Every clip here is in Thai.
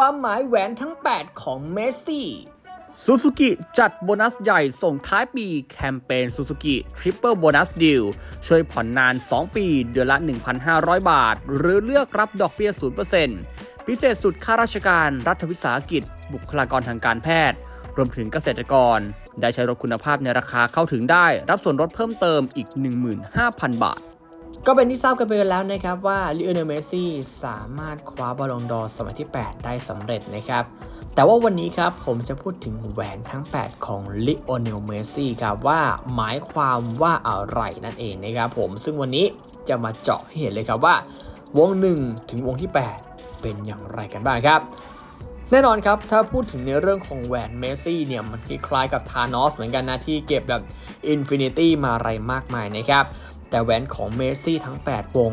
ความหมายแหวนทั้ง 8 ของเมสซี่ซูซูกิจัดโบนัสใหญ่ส่งท้ายปีแคมเปญซูซูกิทริปเปิลโบนัสดิลช่วยผ่อนนาน 2 ปี เดือนละ 1,500 บาท หรือเลือกรับดอกเบี้ย 0%พิเศษสุดข้าราชการรัฐวิสาหกิจ บุคลากรทางการแพทย์ รวมถึงเกษตรกร ได้ใช้รถคุณภาพในราคาเข้าถึงได้ รับส่วนลดเพิ่มเติมอีก 15,000 บาท ก็เป็นที่ทราบกันไปแล้วนะครับว่าลิโอเนลเมสซี่สามารถคว้าบอลลงดอร์สมัยที่ 8 ได้สำเร็จนะครับ แต่ว่าวันนี้ครับผมจะพูดถึงแหวนทั้ง 8 ของลิโอเนลเมสซี่ครับว่าหมายความว่าอะไรนั่นเองนะครับผมซึ่งวันนี้จะมาเจาะให้เห็นเลยครับว่า วง 1 ถึงวงที่ 8 เป็นอย่างไรกันบ้างครับแน่นอนครับ ถ้าพูดถึงในเรื่องของแหวนเมสซี่เนี่ย มันคล้ายกับทานอสเหมือนกันนะ ที่เก็บแบบอินฟินิตี้มาอะไรมากมายนะครับ แต่แหวนของเมสซี่ทั้ง 8 วง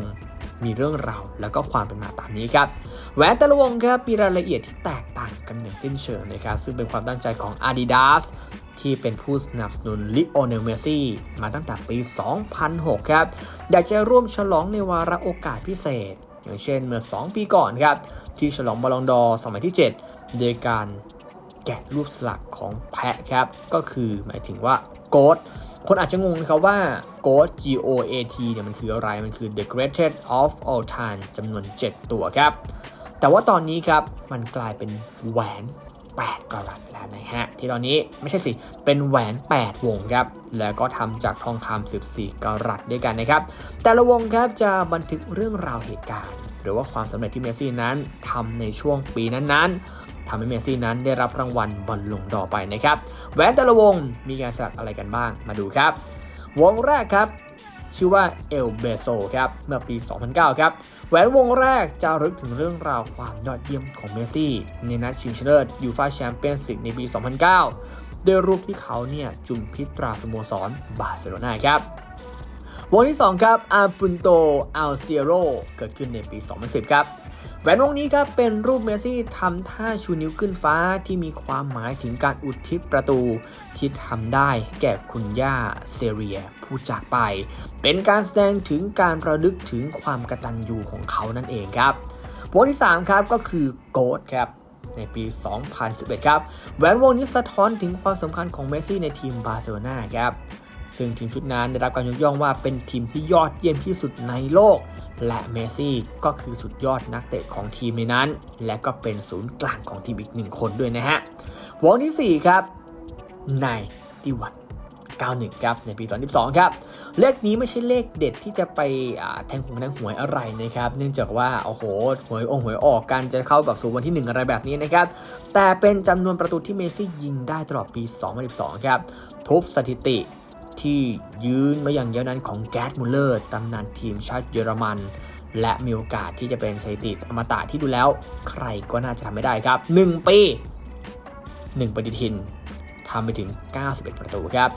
มีเรื่องราวแล้วก็ความเป็นมาตามนี้ครับแหวนแต่ละวงครับมีรายละเอียดที่แตกต่างกันอย่างสิ้นเชิงนะครับซึ่งเป็นความตั้งใจของ Adidas ที่เป็นผู้สนับสนุนลิโอเนลเมซี่มาตั้งแต่ปี 2006 ครับอยากจะร่วมฉลองในวาระโอกาสพิเศษ อย่างเช่นเมื่อ 2 ปีก่อนครับที่ฉลองบอลลงดอร์สมัยที่ 7 โดยการแกะรูปสลักของแพะครับ ก็คือหมายถึงว่าโกด คนอาจจะงงนะครับว่า GOAT G O A T เนี่ยมันคืออะไร มันคือ the greatest of all time จำนวน 7 ตัวครับ แต่ว่าตอนนี้ครับ มันกลายเป็นแหวน 8กรัตแล้วนะฮะ ที่ตอนนี้ไม่ใช่สิ เป็นแหวน 8 วงครับ แล้วก็ทำจากทองคำ14กรัตด้วยกันนะครับ แต่ละวงครับจะบันทึกเรื่องราวเหตุการณ์ หรือว่าความสำเร็จที่เมสซี่นั้นทำในช่วงปีนั้นๆ ทำให้เมสซี่นั้นได้รับรางวัลบอลลงดอไปนะครับแหวนแต่ละวงมีการสลักอะไรกันบ้างมาดูครับ วงแรกครับ ชื่อว่าเอลเบโซครับเมื่อปี 2009 ครับแหวนวงแรกจะรึกถึงเรื่องราวความยอดเยี่ยมของเมสซี่ในนัดชิงชนะเลิศยูฟาแชมเปี้ยนส์ลีกในปี 2009โดยรูปที่เขาเนี่ยจุ่มพิตราสโมสรบาร์เซโลนาครับวงที่ 2 ครับอาปุนโตอัลเซียโรเกิดขึ้นในปี 2010 ครับ แหวนวงนี้ครับเป็นรูปเมสซี่ทำท่าชูนิ้วขึ้นฟ้าที่มีความหมายถึงการอุทิศประตู ที่ทำได้แก่คุณย่าเซเรียผู้จากไป เป็นการแสดงถึงการระลึกถึงความกตัญญูของเขานั่นเองครับวงที่ 3 ครับก็คือโกดครับในปี 2011 ครับแหวนวงนี้สะท้อนถึงความสำคัญของเมสซี่ในทีมบาร์เซโลนาครับซึ่งทีมชุดนั้นได้รับการยกย่องว่าเป็นทีมที่ยอดเยี่ยมที่สุดในโลก และเมซี่ก็คือสุดยอดนักเตะของทีมในนั้น และก็เป็นศูนย์กลางของทีมอีกหนึ่งคนด้วยนะฮะวงที่ 4 ครับนายติวัต91 ครับ ในปี 2012 ครับ เลขนี้ไม่ใช่เลขเด็ดที่จะไปแทงหวยแทงหวยอะไรนะครับ เนื่องจากว่า โอ้โห หวยองหวยออกกันจะเข้าแบบสู่วันที่ 1 อะไรแบบนี้นะครับ แต่เป็นจำนวนประตูที่เมซี่ยิงได้ตลอดปี 2012 ครับ ทุบสถิติ ที่ยืนมาอย่างยาวนานของแกสมุลเลอร์ตำนานทีมชาติเยอรมัน และมีโอกาสที่จะเป็นสถิติอมตะที่ดูแล้ว ใครก็น่าจะทำไม่ได้ครับ 1 ปี 1 ปฏิทินทำไปถึง 91 ประตูครับ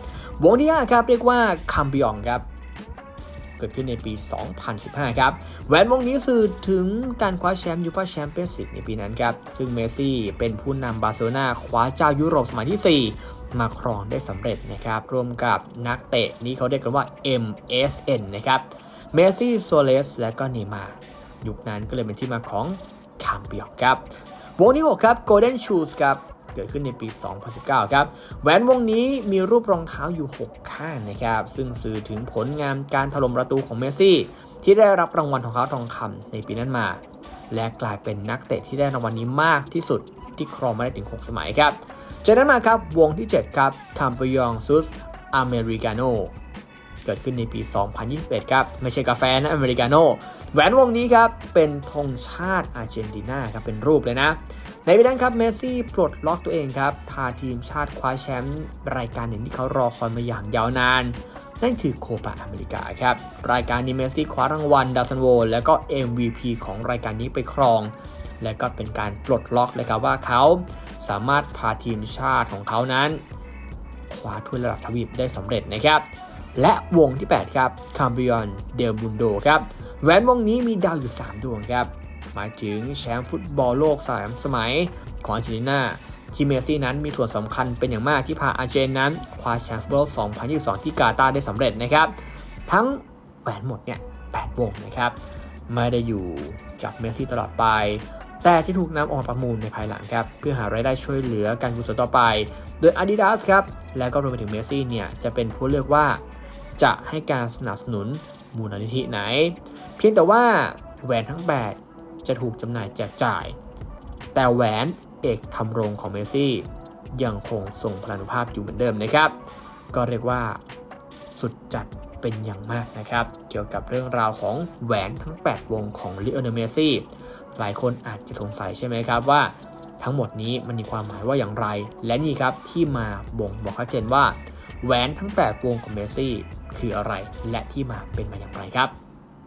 วงที่5ครับเรียกว่าคัมบิองครับ เกิดขึ้นในปี 2015 ครับ แหวนวงนี้สื่อถึงการคว้าแชมป์ยูฟ่าแชมเปี้ยนส์ลีกในปีนั้นครับ ซึ่งเมสซี่เป็นผู้นำบาร์เซโลนาคว้าเจ้ายุโรปสมัยที่ 4มาครองได้สำเร็จนะครับร่วมกับนักเตะนี้เขาเรียกกันว่า MSN นะครับเมสซี่โซเลสและก็เนย์มายุคนั้นก็เลยเป็นที่มาของคัมบิองครับวงที่ 6 ครับ Golden Shoes ครับ เกิดขึ้นในปี 2019 ครับ แหวนวงนี้มีรูปรองเท้าอยู่ 6 ข้างนะครับ ซึ่งสื่อถึงผลงานการถล่มประตูของเมสซี่ ที่ได้รับรางวัลของเขาทองคำในปีนั้นมา และกลายเป็นนักเตะที่ได้รางวัลนี้มากที่สุดที่ครองมาได้ถึง 6 สมัยครับ จากนั้นมาครับวงที่ 7 ครับคา m ปยองซุสอเมริกาโนเกิดขึ้นในปี 2021 ครับ ไม่ใช่กาแฟนะอเมริกาโน่แหวนวงนี้ครับ เป็นธงชาติอาร์เจนตินาครับ เป็นรูปเลยนะ ในปีนั้นครับเมสซี่ปลดล็อกตัวเองครับพาทีมชาติคว้าแชมป์รายการหนึ่งที่เขารอคอยมาอย่างยาวนานนั่นคือโคปาอเมริกาครับ รายการนี้เมสซี่คว้ารางวัลดาวซันโวแล้วก็ MVP ของรายการนี้ไปครอง และก็เป็นการปลดล็อกเลยครับว่าเขาสามารถพาทีมชาติของเขานั้น คว้าถ้วยระดับทวีปได้สำเร็จนะครับ และวงที่ 8 ครับคา m บิออนเดลบุนโดครับแหวนวงนี้มีดาวอยู่ 3 ดวงครับ หมายถึงแชมป์ฟุตบอลโลก3สมัยของอาร์เจนตินาที่เมสซี่นั้นมีส่วนสำคัญเป็นอย่างมากที่พาอาร์เจนนั้นคว้าแชมป์ฟุตบอล2022 ที่กาตาร์ได้สำเร็จนะครับ ทั้งแหวนหมดเนี่ย8วงนะครับ ไม่ได้อยู่กับเมสซี่ตลอดไป แต่จะถูกนำออกประมูลในภายหลังครับ เพื่อหารายได้ช่วยเหลือการกุศลต่อไป โดย Adidas ครับ และก็รวมไปถึงเมสซี่เนี่ย จะเป็นผู้เลือกว่า จะให้การสนับสนุนมูลนิธิไหน เพียงแต่ว่าแหวนทั้ง 8 จะถูกจำหน่ายแจกจ่าย แต่แหวนเอกทำรงของเมสซี่ยังคงทรงพลานุภาพอยู่เหมือนเดิมนะครับ ก็เรียกว่าสุดจัดเป็นอย่างมากนะครับ เกี่ยวกับเรื่องราวของแหวนทั้ง 8 วงของลิโอเนลเมซี่หลายคนอาจจะสงสัยใช่ไหมครับว่า ทั้งหมดนี้มันมีความหมายว่าอย่างไร และนี่ครับที่มาบ่งบอกชัดเจนว่าแหวนทั้ง 8 วงของเมซี่คืออะไรและที่มาเป็นมาอย่างไรครับ